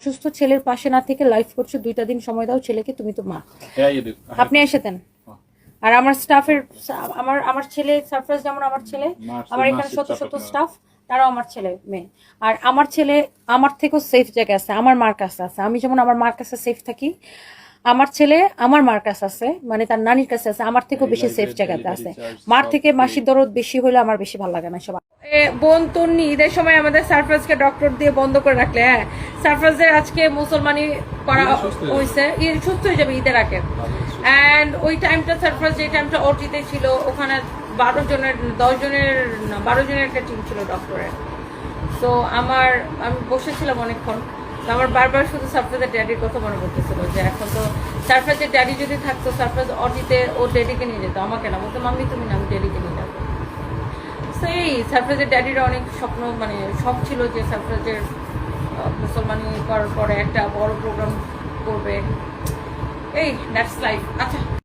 অসুস্থ ছেলের পাশে না থেকে লাইফ করছ দুইটা দিন সময় দাও ছেলেকে তুমি তো মা। do. আপনি এসে দেন আর আমার স্টাফের আমার আমার ছেলে সারপ্রাইজ যেমন আমার ছেলে আমার এখানে শত শত স্টাফ তারাও আমার ছেলে মেয়ে। আর আমার ছেলে আমার থেকেও সেফ জায়গায় আছে আমার মার কাছে আছে। আমি যেমন আমার মার কাছে সেফ থাকি আমার ছেলে আমার মার কাছে আছে মানে তার নানির কাছে আছে আমার থেকেও বেশি সেফ জায়গাতে আছে। মার থেকে মাসির দরদ বেশি হলে আমার বেশি ভালো লাগে না সবাই বোন তন্নি ঈদের সময় আমাদের সারপ্রাইজকে ডক্টর দিয়ে বন্ধ করে রাখলে হ্যাঁ? সারপ্রাইজের আজকে মুসলমানি করা হয়ে হয়েছে ঈদ সুস্থ হয়ে যাবে ঈদের আগে। অ্যান্ড ওই টাইমটা সারপ্রাইজ যে টাইমটা ওটিতে ছিল ওখানে বারো জনের দশ জনের বারো জনের একটা টিম ছিল ডক্টরের তো আমার আমি বসেছিলাম অনেকক্ষণ। তো আমার বারবার শুধু সারপ্রাইজের ড্যাডির কথা মনে পড়তেছিল যে এখন তো সারপ্রাইজের ড্যাডি যদি থাকতো সারপ্রাইজ অটিতে ও ড্যাডিকে নিয়ে যেত। আমাকে না বলতো মাম্মি তুমি না আমি ড্যাডিকে নিয়ে যাব। সেই সারপ্রাইজের ড্যাডির অনেক স্বপ্ন মানে শখ ছিল যে সারপ্রাইজের মুসলমানি করার পরে একটা বড় প্রোগ্রাম করবে। এই দ্যাটস লাইফ আচ্ছা।